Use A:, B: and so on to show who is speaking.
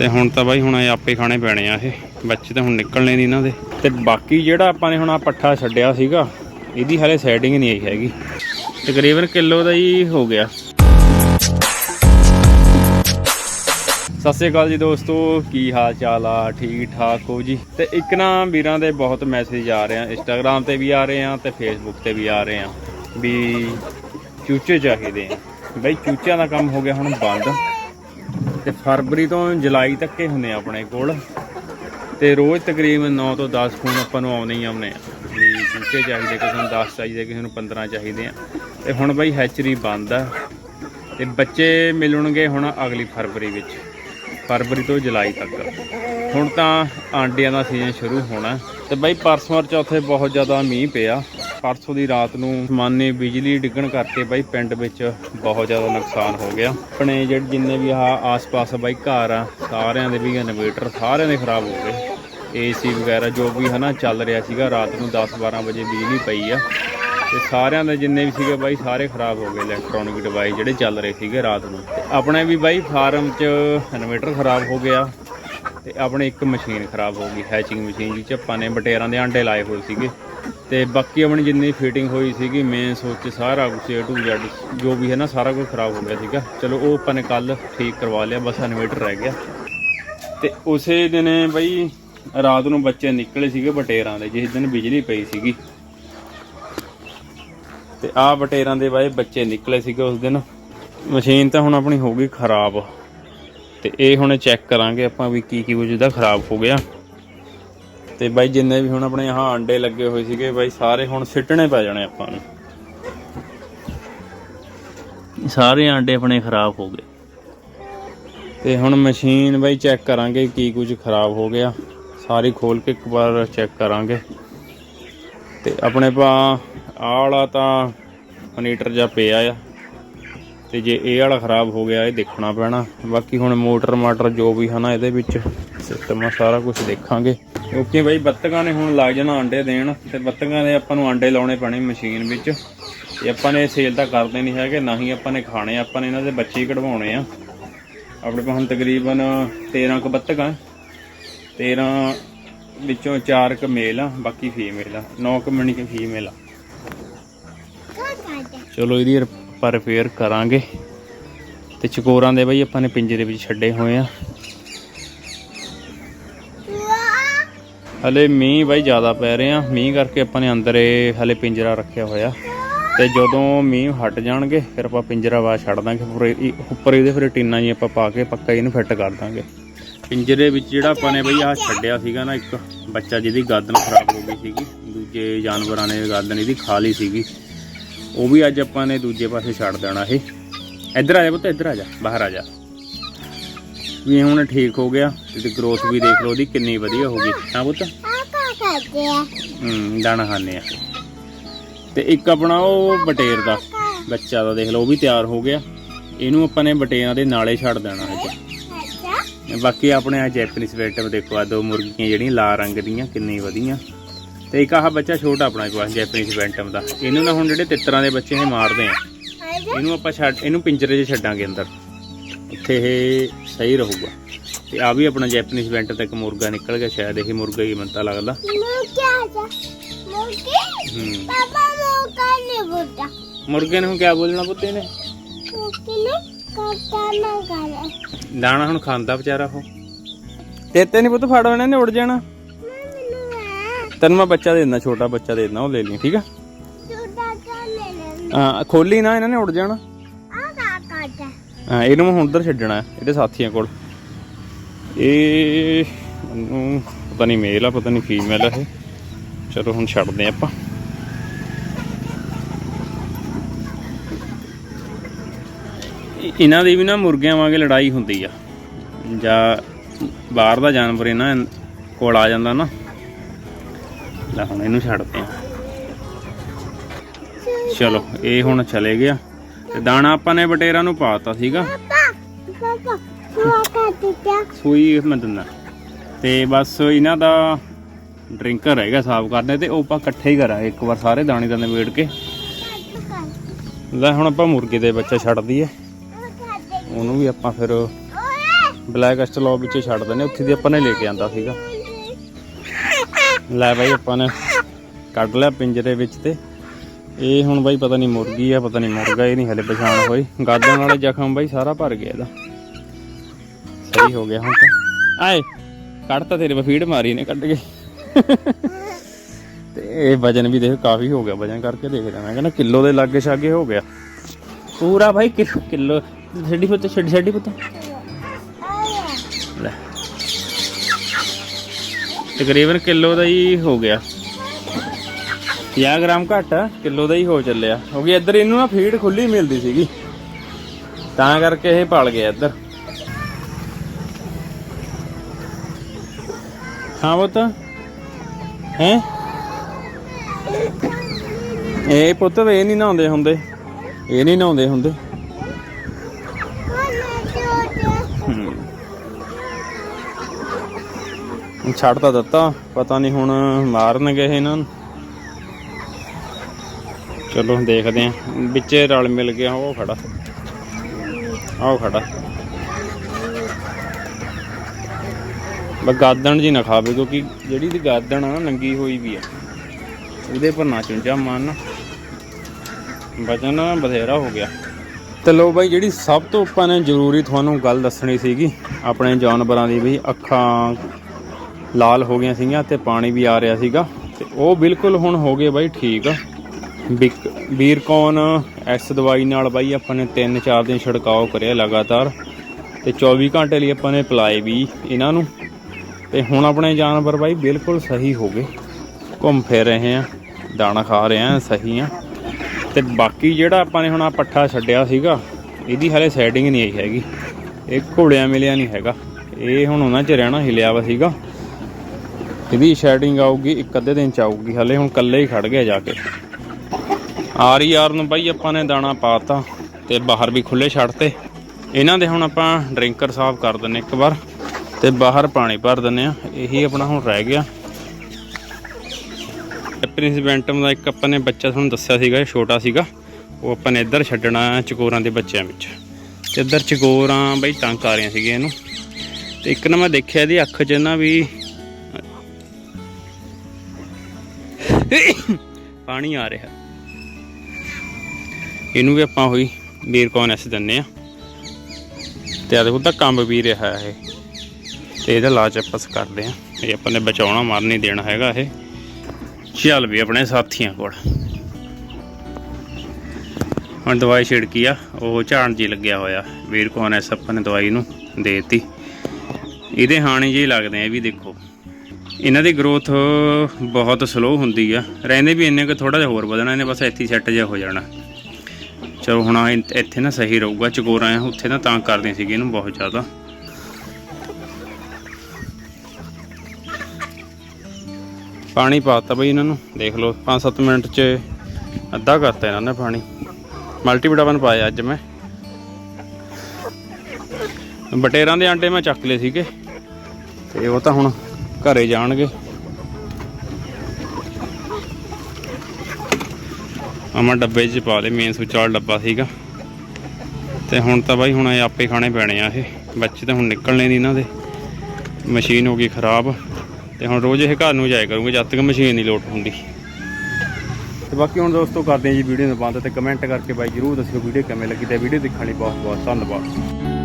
A: ਤੇ ਹੁਣ ਤਾਂ ਬਾਈ ਹੁਣ ਇਹ ਆਪੇ ਖਾਣੇ ਪੈਣੇ ਆ ਇਹ। ਬੱਚੇ ਤਾਂ ਹੁਣ ਨਿਕਲਣੇ ਨਹੀਂ ਇਹਨਾਂ ਦੇ। ਤੇ ਬਾਕੀ ਜਿਹੜਾ ਆਪਾਂ ਨੇ ਹੁਣ ਆ ਪੱਠਾ ਛੱਡਿਆ ਸੀਗਾ, ਇਹਦੀ ਹਾਲੇ ਸੈਟਿੰਗ ਨਹੀਂ ਆਈ ਹੈਗੀ। ਤਕਰੀਬਨ ਕਿਲੋ ਦਾ ਹੀ ਹੋ ਗਿਆ। ਸਤਿ ਸ਼੍ਰੀ ਅਕਾਲ ਜੀ ਦੋਸਤੋ, ਕੀ ਹਾਲ ਚਾਲ ਆ? ਠੀਕ ਠਾਕ ਹੋ ਜੀ? ਤੇ ਇੱਕ ਨਾ ਵੀਰਾਂ ਦੇ ਬਹੁਤ ਮੈਸੇਜ ਆ ਰਹੇ ਆ। ਇੰਸਟਾਗ੍ਰam ਤੇ ਵੀ ਆ ਰਹੇ ਆ ਤੇ ਫੇਸਬੁੱਕ ਤੇ ਵੀ ਆ ਰਹੇ ਆ ਵੀ ਚੂਚੇ ਚਾਹੀਦੇ ਆ। ਬਈ ਚੂਚਿਆਂ ਦਾ ਕੰਮ ਹੋ ਗਿਆ ਹੁਣ ਬੰਦ। ਤੇ ਫਰਵਰੀ ਤੋਂ ਜੁਲਾਈ ਤੱਕ ਹੀ ਹੁੰਦੇ ਆ ਆਪਣੇ ਕੋਲ। ਤੇ ਰੋਜ਼ ਤਕਰੀਬਨ 9 ਤੋਂ 10 ਫੋਨ ਆਪਾਂ ਨੂੰ ਆਉਣੇ ਹੀ ਆਉਣੇ ਆ। ਵੀ ਚੂਚੇ ਚਾਹੀਦੇ, ਕਿਸੇ ਨੂੰ 10 ਚਾਹੀਦੇ, ਕਿਸੇ ਨੂੰ 15 ਚਾਹੀਦੇ ਆ। ਤੇ ਹੁਣ ਬਈ ਹੈਚਰੀ ਬੰਦ ਆ। ਤੇ ਬੱਚੇ ਮਿਲਣਗੇ ਹੁਣ ਅਗਲੀ ਫਰਵਰੀ ਵਿੱਚ। ਫਰਵਰੀ ਤੋਂ ਜੁਲਾਈ ਤੱਕ। ਹੁਣ ਤਾਂ ਆਂਡਿਆਂ ਦਾ ਸੀਜ਼ਨ ਸ਼ੁਰੂ ਹੋਣਾ। ਤੇ ਬਈ ਪਰਸੋਂ ਔਰ ਚੌਥੇ ਬਹੁਤ ਜ਼ਿਆਦਾ ਮੀਂਹ ਪਿਆ। ਪਰਸੋਂ ਦੀ ਰਾਤ ਨੂੰ ਸਮਾਨੇ ਬਿਜਲੀ ਡਿੱਗਣ ਕਰਕੇ ਬਾਈ ਪਿੰਡ ਵਿੱਚ ਬਹੁਤ ਜ਼ਿਆਦਾ ਨੁਕਸਾਨ ਹੋ ਗਿਆ। ਆਪਣੇ ਜਿਹੜੇ ਜਿੰਨੇ ਵੀ ਆਹ ਆਸ-ਪਾਸ ਬਾਈ ਘਰ ਆ, ਸਾਰਿਆਂ ਦੇ ਵੀ ਇਨਵੇਟਰ ਸਾਰਿਆਂ ਦੇ ਖਰਾਬ ਹੋ ਗਏ। ਏਸੀ ਵਗੈਰਾ ਜੋ ਵੀ ਹਨਾ ਚੱਲ ਰਿਹਾ ਸੀਗਾ, ਰਾਤ ਨੂੰ 10-12 ਵਜੇ ਬਿਜਲੀ ਪਈ ਆ। ਤੇ ਸਾਰਿਆਂ ਦੇ ਜਿੰਨੇ ਵੀ ਸੀਗੇ ਬਾਈ ਸਾਰੇ ਖਰਾਬ ਹੋ ਗਏ ਇਲੈਕਟ੍ਰੋਨਿਕ ਡਿਵਾਈਸ ਜਿਹੜੇ ਚੱਲ ਰਹੇ ਸੀਗੇ ਰਾਤ ਨੂੰ। ਤੇ ਆਪਣੇ ਵੀ ਬਾਈ ਫਾਰਮ 'ਚ ਇਨਵੇਟਰ ਖਰਾਬ ਹੋ ਗਿਆ ਤੇ ਆਪਣੇ ਇੱਕ ਮਸ਼ੀਨ ਖਰਾਬ ਹੋ ਗਈ ਹੈਚਿੰਗ ਮਸ਼ੀਨ ਜਿਹ 'ਚ ਆਪਾਂ ਨੇ ਬਟੇਰਾਂ ਦੇ ਆਂਡੇ ਲਾਏ ਹੋਏ ਸੀਗੇ। ਤੇ ਬਾਕੀ ਆਪਣੀ ਜਿੰਨੀ ਫਿਟਿੰਗ ਹੋਈ ਸੀਗੀ ਮੇਨ ਸੋਚ ਸਾਰਾ ਕੁਝ A to Z, ਜੋ ਵੀ ਹੈ ਨਾ, ਸਾਰਾ ਕੁਝ ਖਰਾਬ ਹੋ ਗਿਆ ਸੀਗਾ। ਚਲੋ, ਉਹ ਆਪਾਂ ਨੇ ਕੱਲ ਠੀਕ ਕਰਵਾ ਲਿਆ, ਬਸ ਇਨਵੇਟਰ ਰਹਿ ਗਿਆ। ਤੇ ਉਸੇ ਦਿਨੇ ਬਈ, ਰਾਤ ਨੂੰ ਬੱਚੇ ਨਿਕਲੇ ਸੀਗੇ ਬਟੇਰਾਂ ਦੇ, ਜਿਸ ਦਿਨ ਬਿਜਲੀ ਪਈ ਸੀਗੀ। ਤੇ ਆਹ ਬਟੇਰਾਂ ਦੇ ਬਾਏ ਬੱਚੇ ਨਿਕਲੇ ਸੀਗੇ ਉਸ ਦਿਨ। ਮਸ਼ੀਨ ਤਾਂ ਹੁਣ ਆਪਣੀ ਹੋ ਗਈ ਖਰਾਬ। ਤੇ ਇਹ ਹੁਣ ਚੈੱਕ ਕਰਾਂਗੇ ਆਪਾਂ ਵੀ ਕੀ ਕੀ ਕੁਝ ਇਹਦਾ ਖਰਾਬ ਹੋ ਗਿਆ। ਤੇ ਬਾਈ ਜਿੰਨੇ ਵੀ ਹੁਣ ਆਪਣੇ ਆਹ ਅੰਡੇ ਲੱਗੇ ਹੋਏ ਸੀਗੇ ਬਾਈ ਸਾਰੇ ਹੁਣ ਸਿੱਟਣੇ ਪੈ ਜਾਣੇ ਆਪਾਂ ਨੂੰ। ਸਾਰੇ ਆਂਡੇ ਆਪਣੇ ਖਰਾਬ ਹੋ ਗਏ। ਤੇ ਹੁਣ ਮਸ਼ੀਨ ਬਾਈ ਚੈੱਕ ਕਰਾਂਗੇ ਕੀ ਕੁਝ ਖਰਾਬ ਹੋ ਗਿਆ। ਸਾਰੀ ਖੋਲ ਕੇ ਇੱਕ ਵਾਰ ਚੈੱਕ ਕਰਾਂਗੇ। ਤੇ ਆਪਣੇ ਪਾ ਆਹ ਵਾਲਾ ਤਾਂ ਮਨੀਟਰ ਜਾਂ ਪਿਆ ਆ। ਤੇ ਜੇ ਇਹ ਵਾਲਾ ਖਰਾਬ ਹੋ ਗਿਆ ਇਹ ਦੇਖਣਾ ਪੈਣਾ। ਬਾਕੀ ਹੁਣ ਮੋਟਰ ਮਾਟਰ ਜੋ ਵੀ ਹਨਾ ਇਹਦੇ ਵਿੱਚ ਸਿਸਟਮ ਆ ਸਾਰਾ ਕੁਝ ਦੇਖਾਂਗੇ। ਕਿਉਂਕਿ ਬਈ, ਬੱਤਕਾਂ ਨੇ ਹੁਣ ਲੱਗ ਜਾਣਾ ਆਂਡੇ ਦੇਣ ਤੇ ਬੱਤਕਾਂ ਦੇ ਆਪਾਂ ਨੂੰ ਆਂਡੇ ਲਾਉਣੇ ਪੈਣੇ ਮਸ਼ੀਨ ਵਿੱਚ। ਤੇ ਆਪਾਂ ਨੇ ਸੇਲ ਤਾਂ ਕਰਦੇ ਨਹੀਂ ਹੈਗੇ, ਨਾ ਹੀ ਆਪਾਂ ਨੇ ਖਾਣੇ, ਆਪਾਂ ਨੇ ਇਹਨਾਂ ਦੇ ਬੱਚੇ ਹੀ ਕਢਵਾਉਣੇ ਆ। ਆਪਣੇ ਕੋਲ ਹੁਣ ਤਕਰੀਬਨ 13 ਕੁ ਬੱਤਕਾਂ 13 ਵਿੱਚੋਂ 4 ਕੁ ਮੇਲ ਆ, ਬਾਕੀ ਫੀਮੇਲ ਆ। 9 ਕੁ ਮਣੀ ਕੁ ਫੀਮੇਲ ਆ। ਚਲੋ ਇਹਦੀ ਆਪਾਂ ਰਿਪੇਅਰ ਕਰਾਂਗੇ। ਤੇ ਚਕੋਰਾਂ ਦੇ ਬਈ ਆਪਾਂ ਨੇ ਪਿੰਜਰੇ ਵਿੱਚ ਛੱਡੇ ਹੋਏ ਆ। ਹਲੇ ਮੀਂਹ ਬਾਈ ਜ਼ਿਆਦਾ ਪੈ ਰਿਹਾ। ਮੀਂਹ ਕਰਕੇ ਆਪਾਂ ਨੇ ਅੰਦਰ ਇਹ ਹਲੇ ਪਿੰਜਰਾ ਰੱਖਿਆ ਹੋਇਆ। ਤੇ ਜਦੋਂ ਮੀਂਹ ਹਟ ਜਾਣਗੇ, ਫਿਰ ਆਪਾਂ ਪਿੰਜਰਾ ਵਾ ਛੱਡ ਦਾਂਗੇ। ਉੱਪਰ ਉੱਪਰ ਇਹਦੇ ਫਿਰ ਟੀਨਾ ਜੀ ਆਪਾਂ ਪਾ ਕੇ ਪੱਕਾ ਇਹਨੂੰ ਫਿੱਟ ਕਰ ਦਾਂਗੇ। ਪਿੰਜਰੇ ਵਿੱਚ ਜਿਹੜਾ ਆਪਾਂ ਨੇ ਬਈ ਆਹ ਛੱਡਿਆ ਸੀਗਾ ਨਾ ਇੱਕ ਬੱਚਾ ਜਿਹਦੀ ਗਾਦਨ ਖਰਾਬ ਹੋ ਗਈ ਸੀਗੀ। ਦੂਜੇ ਜਾਨਵਰਾਂ ਨੇ ਗਾਦਨ ਇਹਦੀ ਖਾ ਲਈ ਸੀਗੀ। ਉਹ ਵੀ ਅੱਜ ਆਪਾਂ ਨੇ ਦੂਜੇ ਪਾਸੇ ਛੱਡ ਦੇਣਾ ਇਹ। ਇੱਧਰ ਆ ਜਾ ਪੁੱਤ, ਇੱਧਰ ਆ ਜਾ, ਬਾਹਰ ਆ ਜਾ। ਵੀ ਹੁਣ ਠੀਕ ਹੋ ਗਿਆ ਤੇ ਗਰੋਥ ਵੀ ਦੇਖ ਲਓ ਉਹਦੀ ਕਿੰਨੀ ਵਧੀਆ ਹੋ ਗਈ। ਹਾਂ ਪੁੱਤ? ਹੂੰ, ਦਾਣਾ ਖਾਣੇ ਆ। ਤੇ ਇੱਕ ਆਪਣਾ ਉਹ ਬਟੇਰ ਦਾ, ਬੱਚਾ ਦਾ ਦੇਖ ਲਓ, ਉਹ ਵੀ ਤਿਆਰ ਹੋ ਗਿਆ। ਇਹਨੂੰ ਆਪਾਂ ਨੇ ਬਟੇਰਾਂ ਦੇ ਨਾਲੇ ਛੱਡ ਦੇਣਾ ਅੱਜ ਬਾਕੀ ਆਪਣੇ ਆ ਜੈਪਨੀਜ਼ ਵੈਟਮ ਦੇਖੋ ਆ ਦੋ ਮੁਰਗੀਆਂ ਜਿਹੜੀਆਂ ਲਾਲ ਰੰਗ ਦੀਆਂ, ਕਿੰਨੀ ਵਧੀਆ। ਤੇ ਇੱਕ ਆਹ ਬੱਚਾ ਛੋਟਾ ਆਪਣਾ ਕੋਲ ਜੈਪਨੀਜ਼ ਵੈਂਟਮ ਦਾ। ਇਹਨੂੰ ਨਾ ਹੁਣ ਜਿਹੜੇ ਤਿੱਤਰਾਂ ਦੇ ਬੱਚੇ ਇਹ ਮਾਰਦੇ ਆ। ਇਹਨੂੰ ਆਪਾਂ ਛੱਡ, ਇਹਨੂੰ ਪਿੰਜਰੇ 'ਚ ਛੱਡਾਂਗੇ ਅੰਦਰ। ਇੱਥੇ ਇਹ ਸਹੀ ਰਹੂਗਾ। ਤੇ ਆ ਵੀ ਆਪਣਾ ਜੈਪਨੀਜ਼ ਵੈਂਟ ਤੱਕ ਮੁਰਗਾ ਨਿਕਲ ਗਿਆ ਸ਼ਾਇਦ ਇਹ ਮੁਰਗਾ ਹੀ ਮੈਨੂੰ ਤਾਂ ਲੱਗਦਾ। ਹੂੰ। ਮੁਰਗੇ ਨੂੰ ਕਿਆ ਬੋਲਣਾ ਪੁੱਤੇ ਨੇ ਦਾਣਾ ਹੁਣ ਖਾਂਦਾ ਵਿਚਾਰਾ ਉਹ। ਤੇ ਤੇ ਨਹੀਂ ਪੁੱਤ ਫੜ ਉਹਨਾਂ ਨੇ ਉੜ ਜਾਣਾ। ਤੈਨੂੰ ਮੈਂ ਬੱਚਾ ਦੇ ਦਿੰਦਾ ਛੋਟਾ ਬੱਚਾ ਦੇ ਦਿੰਦਾ ਉਹ ਲੈ ਲਈ ਠੀਕ ਆ? ਹਾਂ ਖੋਲੀ ਨਾ ਇਹਨਾਂ ਨੇ ਉੜ ਜਾਣਾ। ਹਾਂ, ਇਹਨੂੰ ਮੈਂ ਹੁਣ ਉਧਰ ਛੱਡਣਾ, ਇਹਦੇ ਸਾਥੀਆਂ ਕੋਲ। ਇਹ ਮੈਨੂੰ ਪਤਾ ਨਹੀਂ ਮੇਲ ਆ, ਪਤਾ ਨਹੀਂ ਫੀਮੇਲ ਆ ਇਹ। ਚਲੋ, ਹੁਣ ਛੱਡਦੇ ਆਪਾਂ। ਇਹਨਾਂ ਦੀ ਵੀ ਨਾ ਮੁਰਗਿਆਂ ਵਾਂਗੇ ਲੜਾਈ ਹੁੰਦੀ ਆ। ਜਾਂ ਬਾਹਰ ਦਾ ਜਾਨਵਰ ਇਹਨਾਂ ਕੋਲ ਆ ਜਾਂਦਾ ਨਾ। ਲੈ ਹੁਣ ਇਹਨੂੰ ਛੱਡਦੇ ਆ ਚਲੋ, ਇਹ ਹੁਣ ਚਲੇ ਗਿਆ। ਤੇ ਦਾਣਾ ਆਪਾਂ ਨੇ ਬਟੇਰਾ ਨੂੰ ਪਾਤਾ ਸੀਗਾ। ਸੂਈ ਮੈਂ ਦਿੰਦਾ। ਤੇ ਬਸ ਇਹਨਾਂ ਦਾ ਡਰਿੰਕਰ ਹੈਗਾ ਸਾਫ਼ ਕਰਨੇ ਤੇ ਉਹ ਆਪਾਂ ਇਕੱਠੇ ਹੀ ਕਰਾਂਗੇ, ਇੱਕ ਵਾਰ ਸਾਰੇ ਦਾਣੇ ਦਾ ਵੇੜ ਕੇ। ਲੈ ਹੁਣ ਆਪਾਂ ਮੁਰਗੇ ਦੇ ਬੱਚੇ ਛੱਡ ਦਈਏ। ਉਹਨੂੰ ਵੀ ਆਪਾਂ ਫਿਰ ਬਲੈਕ ਅਸਟਲੋ ਵਿੱਚ ਛੱਡ ਦਿੰਦੇ ਉੱਥੇ ਦੀ ਆਪਾਂ ਨੇ ਲੈ ਕੇ ਆਂਦਾ ਸੀਗਾ। ਲੈ ਬਾਈ ਆਪਾਂ ਨੇ ਕੱਢ ਲਿਆ ਪਿੰਜਰੇ ਵਿੱਚ ਤੇ। ਇਹ ਹੁਣ ਬਾਈ ਪਤਾ ਨਹੀਂ ਮੁਰਗੀ ਆ, ਪਤਾ ਨਹੀਂ ਮੁਰਗਾ, ਇਹ ਨਹੀਂ ਹਲੇ ਪਛਾਣ ਹੋਈ ਗਾਦਣ ਵਾਲੇ ਜ਼ਖਮ ਬਾਈ ਸਾਰਾ ਭਰ ਗਿਆ ਇਹਦਾ। ਸਹੀ ਹੋ ਗਿਆ ਹੁਣ ਤਾਂ। ਆਏ ਕੱਢਤਾ ਤੇਰੇ ਪਾ ਫੀਡ ਮਾਰੀ ਨੇ ਕੱਢ ਕੇ। ਤੇ ਇਹ ਵਜਨ ਵੀ ਦੇਖ, ਕਾਫੀ ਹੋ ਗਿਆ ਵਜਨ ਕਰਕੇ ਦੇਖਦਾ ਮੈਂ ਕਹਿੰਦਾ ਕਿਲੋ ਦੇ ਲਾਗੇ ਛਾਗੇ ਹੋ ਗਿਆ। ਪੂਰਾ ਭਾਈ ਕਿਲੋ ਕਿਲੋ, ਛੱਡੀ ਪੁੱਤ, ਛੱਡੀ ਛੱਡੀ ਪੁੱਤ। ਤਕਰੀਬਨ ਕਿਲੋ ਦਾ ਹੀ ਹੋ ਗਿਆ। 50 ਗ੍ਰਾਮ ਘੱਟ ਆ ਕਿਲੋ ਦਾ ਹੀ ਹੋ ਚੱਲਿਆ। ਕਿਉਂਕਿ ਇੱਧਰ ਇਹਨੂੰ ਨਾ ਫੀਡ ਖੁੱਲੀ ਮਿਲਦੀ ਸੀਗੀ। ਤਾਂ ਕਰਕੇ ਇਹ ਪਲ ਗਿਆ ਇੱਧਰ। ਹਾਂ ਪੁੱਤ। ਹੈ? ਇਹ ਪੁੱਤ ਇਹ ਨਹੀਂ ਨਹਾਉਂਦੇ ਹੁੰਦੇ। ਇਹ ਨਹੀਂ ਨਹਾਉਂਦੇ ਹੁੰਦੇ। ਛੱਡ ਤਾਂ ਦਿੱਤਾ। ਪਤਾ ਨਹੀਂ ਹੁਣ ਮਾਰਨਗੇ ਇਹ ਇਹਨਾਂ ਨੂੰ। ਚਲੋ ਦੇਖਦੇ ਆਂ ਵਿੱਚ ਰਲ ਮਿਲ ਗਿਆ ਉਹ ਖੜਾ। ਆਹ ਖੜਾ। ਬਸ ਗਾਦਣ ਜੀ ਨਾ ਖਾਵੇ, ਕਿਉਂਕਿ ਜਿਹੜੀ ਦੀ ਗਾਦਣ ਆ ਨਾ, ਨੰਗੀ ਹੋਈ ਵੀ ਆ। ਉਹਦੇ ਪਰ ਨਾ ਚੁੰਝਾ ਮਨ ਵਜਨ ਬਥੇਰਾ ਹੋ ਗਿਆ। ਤੇ ਲੋ ਬਾਈ, ਜਿਹੜੀ ਸਭ ਤੋਂ ਆਪਾਂ ਨੇ ਜ਼ਰੂਰੀ ਤੁਹਾਨੂੰ ਗੱਲ ਦੱਸਣੀ ਸੀਗੀ, ਆਪਣੇ ਜਾਨਵਰਾਂ ਦੀ ਵੀ ਅੱਖਾਂ ਲਾਲ ਹੋ ਗਈਆਂ ਸੀਗੀਆਂ ਤੇ ਪਾਣੀ ਵੀ ਆ ਰਿਹਾ ਸੀਗਾ। ਤੇ ਉਹ ਬਿਲਕੁਲ ਹੁਣ ਹੋ ਗਏ ਬਾਈ ਠੀਕ। ਬਿਕ- ਵੀਰਕੌਨ ਐਸ ਦਵਾਈ ਨਾਲ ਬਾਈ ਆਪਾਂ ਨੇ 3-4 ਦਿਨ ਛਿੜਕਾਓ ਕਰਿਆ ਲਗਾਤਾਰ ਤੇ 24 ਘੰਟੇ ਲਈ ਆਪਾਂ ਨੇ ਪਲਾਏ ਵੀ ਇਹਨਾਂ ਨੂੰ। ਤੇ ਹੁਣ ਆਪਣੇ ਜਾਨਵਰ ਬਾਈ ਬਿਲਕੁਲ ਸਹੀ ਹੋ ਗਏ। ਘੁੰਮ ਫਿਰ ਰਹੇ ਆ ਦਾਣਾ ਖਾ ਰਹੇ ਆ ਸਹੀ ਆ ਤੇ ਬਾਕੀ ਜਿਹੜਾ ਆਪਾਂ ਨੇ ਹੁਣ ਆ ਪੱਠਾ ਛੱਡਿਆ ਸੀਗਾ, ਇਹਦੀ ਹਲੇ ਸੈਟਿੰਗ ਨਹੀਂ ਆਈ ਹੈਗੀ। ਇਹ ਘੋੜਿਆਂ ਮਿਲਿਆ ਨਹੀਂ ਹੈਗਾ। ਇਹ ਹੁਣ ਉਹਨਾਂ 'ਚ ਰਹਿਣਾ ਹਿਲਿਆ ਵਾ ਸੀਗਾ। ਇਹਦੀ ਸ਼ੈਡਿੰਗ ਆਊਗੀ, ਇੱਕ ਅੱਧੇ ਦਿਨ ਚ ਆਊਗੀ। ਹਲੇ ਹੁਣ ਕੱਲੇ ਹੀ ਖੜ ਗਿਆ ਜਾ ਕੇ। ਆਰ ਯਾਰ ਨੂੰ ਬਾਈ ਆਪਾਂ ਨੇ ਦਾਣਾ ਪਾਤਾ ਤੇ ਬਾਹਰ ਵੀ ਖੁੱਲੇ ਛੱਡਤੇ ਇਹਨਾਂ ਦੇ ਹੁਣ ਆਪਾਂ ਡਰਿੰਕਰ ਸਾਫ਼ ਕਰ ਦਿੰਨੇ ਇੱਕ ਵਾਰ ਤੇ ਬਾਹਰ ਪਾਣੀ ਭਰ ਦਿੰਨੇ ਆ ਇਹੀ ਆਪਣਾ ਹੁਣ ਰਹਿ ਗਿਆ। ਪ੍ਰਿੰਸ ਬੈਂਟਮ ਦਾ ਇੱਕ ਆਪਾਂ ਨੇ ਬੱਚਾ ਤੁਹਾਨੂੰ ਦੱਸਿਆ ਸੀਗਾ, ਇਹ ਛੋਟਾ ਸੀਗਾ। ਉਹ ਆਪਾਂ ਨੇ ਇੱਧਰ ਛੱਡਣਾ ਚਕੋਰਾਂ ਦੇ ਬੱਚਿਆਂ ਵਿੱਚ। ਤੇ ਇੱਧਰ ਚਕੋਰਾਂ ਬਈ ਤੰਗ ਆ ਰਹੀਆਂ ਸੀਗੀਆਂ ਇਹਨੂੰ। ਤੇ ਇੱਕ ਨਾ ਮੈਂ ਦੇਖਿਆ ਇਹਦੀ ਅੱਖ 'ਚ ਨਾ ਵੀ ਪਾਣੀ ਆ ਰਿਹਾ। ਇਹਨੂੰ ਵੀ ਆਪਾਂ ਹੋਈ ਵੀਰਕੌਨ ਐਸ ਦਿੰਨੇ ਆ। ਤੇ ਆ ਦੇਖੋ ਤਾਂ ਕੰਮ ਵੀ ਰਿਹਾ ਇਹ। ਤੇ ਇਹਦਾ ਇਲਾਜ ਆਪਾਂ ਕਰਦੇ ਆ। ਇਹ ਆਪਾਂ ਨੇ ਬਚਾਉਣਾ, ਮਾਰ ਨਹੀਂ ਦੇਣਾ ਹੈਗਾ ਇਹ। ਚੱਲ ਵੀ ਆਪਣੇ ਸਾਥੀਆਂ ਕੋਲ। ਹੁਣ ਦਵਾਈ ਛਿੜਕੀ ਆ, ਉਹ ਝਾੜ ਜੀ ਲੱਗਿਆ ਹੋਇਆ। ਵੀਰਕੌਨ ਐਸ ਆਪਾਂ ਨੇ ਦਵਾਈ ਨੂੰ ਦੇ ਦਿੱਤੀ। ਇਹਦੇ ਹਾਣੀ ਜਿਹੇ ਲੱਗਦੇ ਆ ਵੀ ਦੇਖੋ। ਇਹਨਾਂ ਦੀ ਗਰੋਥ ਬਹੁਤ ਸਲੋ ਹੁੰਦੀ ਆ। ਰਹਿੰਦੇ ਵੀ ਇੰਨੇ ਕੁ ਥੋੜਾ ਜਿਹਾ ਹੋਰ ਵਧਣਾ, ਇਹਨੇ ਬਸ ਇੱਥੇ ਸੈੱਟ ਜਿਹਾ ਹੋ ਜਾਣਾ। ਚਲੋ ਹੁਣ ਆਹ ਇੱਥੇ ਨਾ ਸਹੀ ਰਹੂਗਾ, ਚਕੋਰਾਂ ਆ, ਉੱਥੇ ਨਾ ਤਾਂ ਕਰਦੇ ਸੀਗੇ ਇਹਨੂੰ ਬਹੁਤ ਜ਼ਿਆਦਾ। ਪਾਣੀ ਪਾਤਾ ਬਈ ਇਹਨਾਂ ਨੂੰ, ਦੇਖ ਲਓ 5-7 ਮਿੰਟ 'ਚ ਅੱਧਾ ਕਰਤਾ ਇਹਨਾਂ ਨੇ ਪਾਣੀ। ਮਲਟੀਵਿਟਾਮਿਨ ਪਾਇਆ ਅੱਜ ਮੈਂ। ਬਟੇਰਾਂ ਦੇ ਆਂਡੇ ਮੈਂ ਚੱਕ ਲਏ ਸੀਗੇ, ਤੇ ਉਹ ਤਾਂ ਹੁਣ ਘਰੇ ਜਾਣਗੇ। ਆਮਾ ਡੱਬੇ 'ਚ ਪਾ ਲਏ ਮੇਨ ਸੁੱਚ ਵਾਲਾ ਡੱਬਾ ਸੀਗਾ। ਤੇ ਹੁਣ ਤਾਂ ਬਾਈ, ਹੁਣ ਇਹ ਆਪੇ ਖਾਣੇ ਪੈਣੇ ਆ ਇਹ। ਬੱਚੇ ਤਾਂ ਹੁਣ ਨਿਕਲਣੇ ਨਹੀਂ ਇਹਨਾਂ ਦੇ। ਮਸ਼ੀਨ ਹੋ ਗਈ ਖਰਾਬ। ਤੇ ਹੁਣ ਰੋਜ਼ ਇਹ ਘਰ ਨੂੰ ਜਾਇਆ ਕਰੂੰਗੇ, ਜਦ ਤੱਕ ਮਸ਼ੀਨ ਨਹੀਂ ਲੋਟ ਹੁੰਦੀ। ਤੇ ਬਾਕੀ ਹੁਣ ਦੋਸਤੋ, ਕਰਦੇ ਹਾਂ ਜੀ ਵੀਡੀਓ ਨੂੰ ਬੰਦ ਤੇ ਕਮੈਂਟ ਕਰਕੇ ਬਾਈ ਜਰੂਰ ਦੱਸਿਓ ਵੀਡੀਓ ਕਿਵੇਂ ਲੱਗੀ ਤੇ ਵੀਡੀਓ ਦੇਖਣ ਲਈ ਬਹੁਤ ਬਹੁਤ ਧੰਨਵਾਦ।